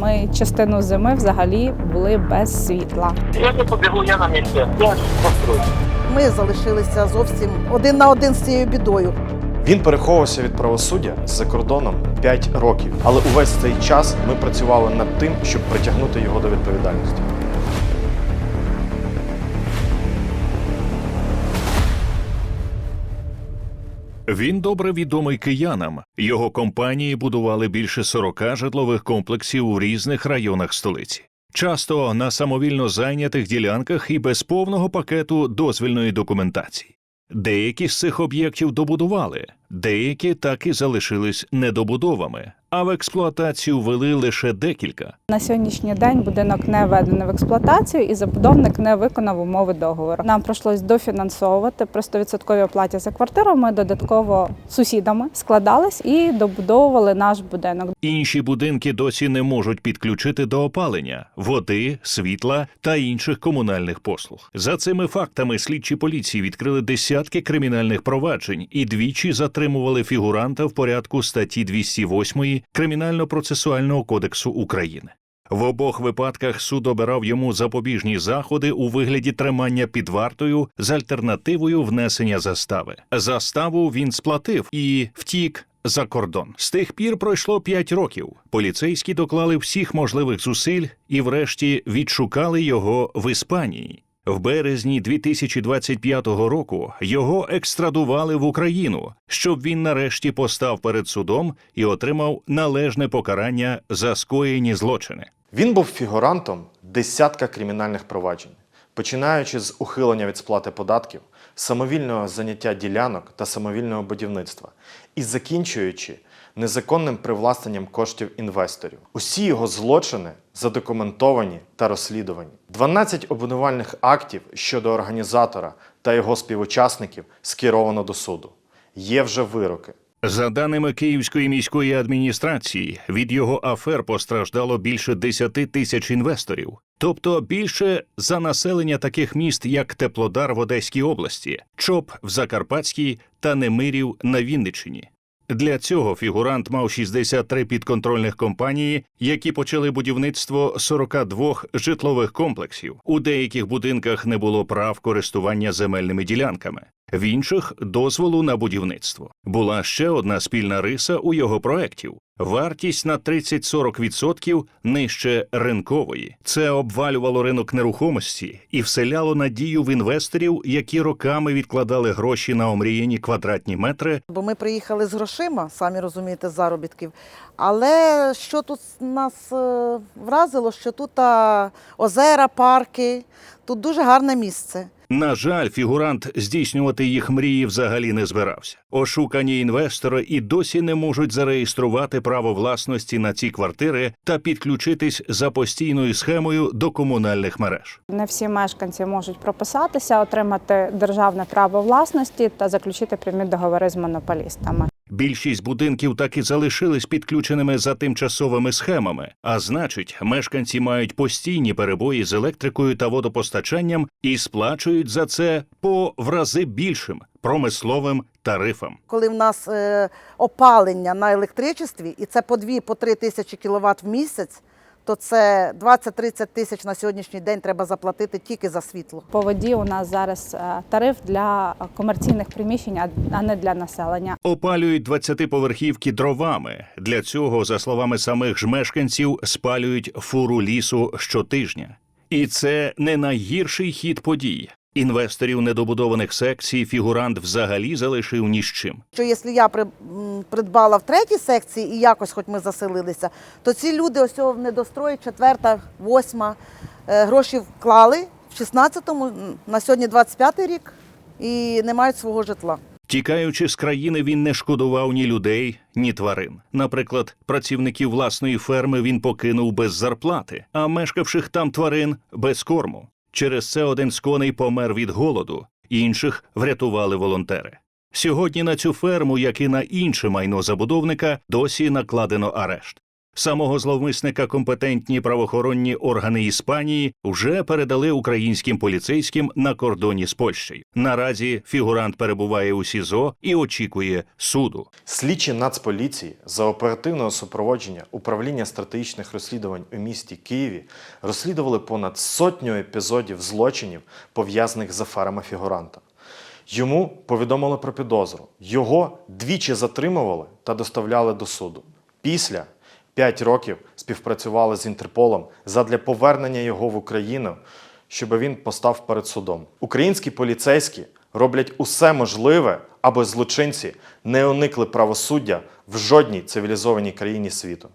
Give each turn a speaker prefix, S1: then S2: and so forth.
S1: Ми частину зими взагалі були без світла.
S2: Я не побігу, я на місці. Я построю.
S3: Ми залишилися зовсім один на один з цією бідою.
S4: Він переховувався від правосуддя за кордоном 5 років, але увесь цей час ми працювали над тим, щоб притягнути його до відповідальності.
S5: Він добре відомий киянам. Його компанії будували більше 40 житлових комплексів у різних районах столиці. Часто на самовільно зайнятих ділянках і без повного пакету дозвільної документації. Деякі з цих об'єктів добудували, деякі так і залишились недобудовами, а в експлуатацію ввели лише декілька.
S1: На сьогоднішній день будинок не введений в експлуатацію і забудовник не виконав умови договору. Нам прийшлось дофінансовувати при 100% оплаті за квартиру. Ми додатково сусідами складались і добудовували наш будинок.
S5: Інші будинки досі не можуть підключити до опалення, води, світла та інших комунальних послуг. За цими фактами слідчі поліції відкрили десятки кримінальних проваджень і двічі затримували фігуранта в порядку статті 208 Кримінально-процесуального кодексу України. В обох випадках суд обирав йому запобіжні заходи у вигляді тримання під вартою з альтернативою внесення застави. Заставу він сплатив і втік за кордон. З тих пір пройшло п'ять років. Поліцейські доклали всіх можливих зусиль і, врешті, відшукали його в Іспанії. В березні 2025 року його екстрадували в Україну, щоб він нарешті постав перед судом і отримав належне покарання за скоєні злочини.
S4: Він був фігурантом десятка кримінальних проваджень, починаючи з ухилення від сплати податків, самовільного заняття ділянок та самовільного будівництва, і закінчуючи незаконним привласненням коштів інвесторів. Усі його злочини задокументовані та розслідувані. 12 обвинувальних актів щодо організатора та його співучасників скеровано до суду. Є вже вироки.
S5: За даними Київської міської адміністрації, від його афер постраждало більше 10 тисяч інвесторів, тобто більше за населення таких міст, як Теплодар в Одеській області, ЧОП в Закарпатській та Немирів на Вінниччині. Для цього фігурант мав 63 підконтрольних компанії, які почали будівництво 42 житлових комплексів. У деяких будинках не було прав користування земельними ділянками, в інших дозволу на будівництво. Була ще одна спільна риса у його проєктів. Вартість на 30-40% нижче ринкової. Це обвалювало ринок нерухомості і вселяло надію в інвесторів, які роками відкладали гроші на омріяні квадратні метри
S3: Бо ми приїхали з грошима, самі розумієте, з заробітків. Але що тут нас е, вразило, що тут озера, парки, тут дуже гарне місце.
S5: На жаль, фігурант здійснювати їх мрії взагалі не збирався. Ошукані інвестори і досі не можуть зареєструвати право власності на ці квартири та підключитись за постійною схемою до комунальних мереж.
S1: Не всі мешканці можуть прописатися, отримати державне право власності та заключити прямі договори з монополістами.
S5: Більшість будинків так і залишились підключеними за тимчасовими схемами, а значить, мешканці мають постійні перебої з електрикою та водопостачанням і сплачують за це по в рази більшим промисловим тарифам.
S3: Коли в нас е, опалення на електричестві, і це по 2 по 3 тисячі кіловат в місяць, то це 20-30 тисяч на сьогоднішній день треба заплатити тільки за світло.
S1: По воді у нас зараз е, тариф для комерційних приміщень, а- а не для населення.
S5: Опалюють 20-поверхівки дровами. Для цього, за словами самих ж мешканців, спалюють фуру лісу щотижня. І це не найгірший хід подій. Інвесторів недобудованих секцій фігурант взагалі залишив ні з чим.
S3: Що якщо я при- м, придбала в третій секції і якось хоч ми заселилися, то ці люди ось цього в недострої, четверта, восьма, е, гроші вклали в 16-му, м, на сьогодні 25-й рік і не мають свого житла.
S5: Тікаючи з країни, він не шкодував ні людей, ні тварин. Наприклад, працівників власної ферми він покинув без зарплати, а мешкавших там тварин без корму. Через це один з коней помер від голоду, інших врятували волонтери. Сьогодні на цю ферму, як і на інше майно забудовника, досі накладено арешт. Самого зловмисника компетентні правоохоронні органи Іспанії вже передали українським поліцейським на кордоні з Польщею. Наразі фігурант перебуває у СІЗО і очікує суду.
S4: Слідчі Нацполіції за оперативного супроводження управління стратегічних розслідувань у місті Києві розслідували понад сотню епізодів злочинів, пов'язаних з аферами фігуранта. Йому повідомили про підозру. Його двічі затримували та доставляли до суду. Після п'ять років співпрацювали з Інтерполом задля повернення його в Україну, щоб він постав перед судом. Українські поліцейські роблять усе можливе, аби злочинці не уникли правосуддя в жодній цивілізованій країні світу.